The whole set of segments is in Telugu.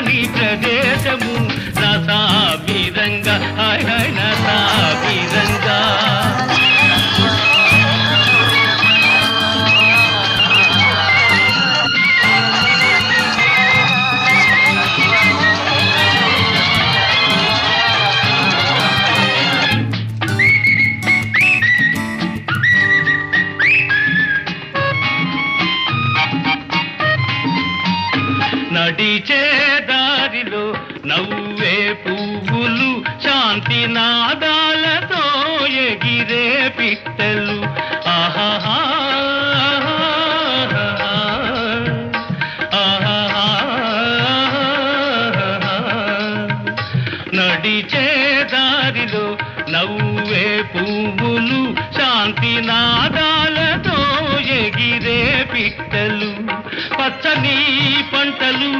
காணி பிரதே నడిచే దారిలో నవ్వే పువ్వులు శాంతి నాదాలతో ఎగిరే పిట్టలు. ఆహాహా నడిచే దారిలో నవ్వే పువ్వులు శాంతి నాదాలతో ఎగిరే పిట్టలు. పచ్చని పంటలు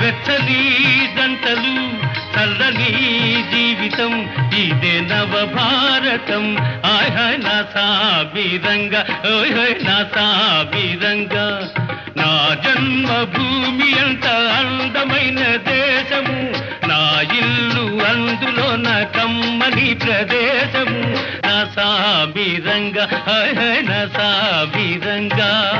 వెచ్చని దంటలు చల్లని జీవితం. ఇదే నవ భారతం ఆయ్ నా సాబిరంగా ఓయ్ నా సాబిరంగా. నా జన్మభూమి అంత అందమైన దేశము. నా ఇల్లు అందులో నా కమ్మని ప్రదేశము. నా సాబిరంగా హాయ్ నా సాబిరంగా.